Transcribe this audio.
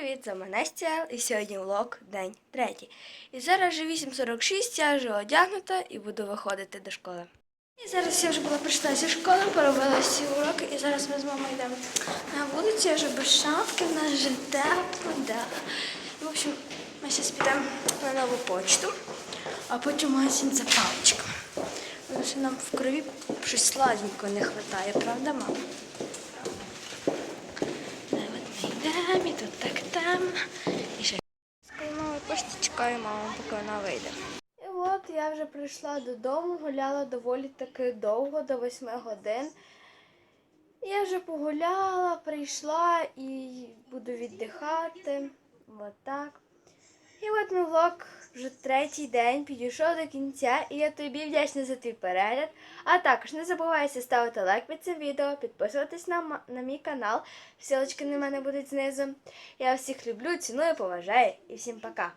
Привіт, вами Настя, і сьогодні влог день третій. І зараз вже 8.46, я вже одягнута і буду виходити до школи. І зараз я вже була прийшла зі школи, поробила всі уроки, і зараз ми з мамою йдемо на вулицю, я вже без шапки, в нас вже тепло, да. В общем, ми зараз підемо на нову почту, а потім магазин за паличками. Тому що нам в крові щось сладенького не вистачає, правда, мама? Де от ми йдемо, і тут так ще Скажімо, почти поки вона вийде. І от я вже прийшла додому, гуляла доволі таки довго, до 8 годин. Я вже погуляла, прийшла і буду віддихати. От так. І от мій влог вже третій день підійшов до кінця, і я тобі вдячна за твій перегляд. А також не забувайся ставити лайк під цим відео, підписуватись на, на мій канал. Всілочки на мене будуть знизу. Я всіх люблю, ціную, поважаю і всім пока.